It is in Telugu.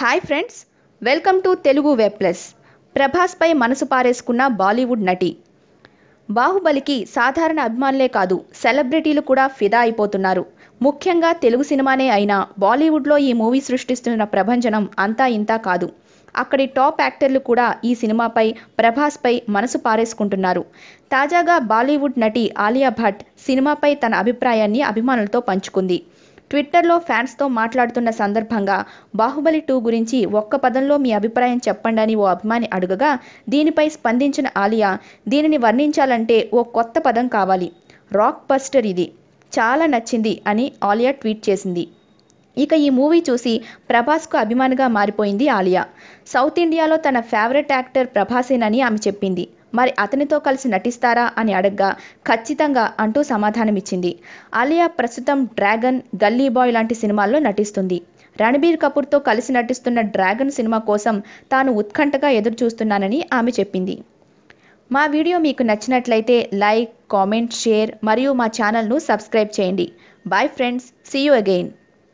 Hi friends welcome to Telugu web plus. ప్రభాస్పై మనసు పారేసుకున్న బాలీవుడ్ నటి. బాహుబలికి సాధారణ అభిమానులే కాదు సెలబ్రిటీలు కూడా ఫిదా అయిపోతున్నారు. ముఖ్యంగా తెలుగు సినిమానే అయినా బాలీవుడ్లో ఈ మూవీ సృష్టిస్తున్న ప్రభంజనం అంతా ఇంతా కాదు. అక్కడి టాప్ యాక్టర్లు కూడా ఈ సినిమాపై ప్రభాస్పై మనసు పారేసుకుంటున్నారు. తాజాగా బాలీవుడ్ నటి ఆలియా భట్ సినిమాపై తన అభిప్రాయాన్ని అభిమానులతో పంచుకుంది. ట్విట్టర్లో ఫ్యాన్స్తో మాట్లాడుతున్న సందర్భంగా బాహుబలి టూ గురించి ఒక్క పదంలో మీ అభిప్రాయం చెప్పండి అని ఓ అభిమాని అడుగగా దీనిపై స్పందించిన ఆలియా దీనిని వర్ణించాలంటే ఓ కొత్త పదం కావాలి. రాక్ బస్టర్ ఇది. చాలా నచ్చింది అని ఆలియా ట్వీట్ చేసింది. ఇక ఈ మూవీ చూసి ప్రభాస్కు అభిమానిగా మారిపోయింది ఆలియా. సౌత్ ఇండియాలో తన ఫేవరెట్ యాక్టర్ ప్రభాసేనని ఆమె చెప్పింది. మరి అతనితో కలిసి నటిస్తారా అని అడగ్గా ఖచ్చితంగా అంటూ సమాధానమిచ్చింది. ఆలియా ప్రస్తుతం డ్రాగన్ గల్లీ బాయ్ లాంటి సినిమాల్లో నటిస్తుంది. రణబీర్ కపూర్తో కలిసి నటిస్తున్న డ్రాగన్ సినిమా కోసం తాను ఉత్కంఠగా ఎదురు చూస్తున్నానని ఆమె చెప్పింది. మా వీడియో మీకు నచ్చినట్లయితే లైక్ కామెంట్ షేర్ మరియు మా ఛానల్ను సబ్స్క్రైబ్ చేయండి. Bye friends see you again.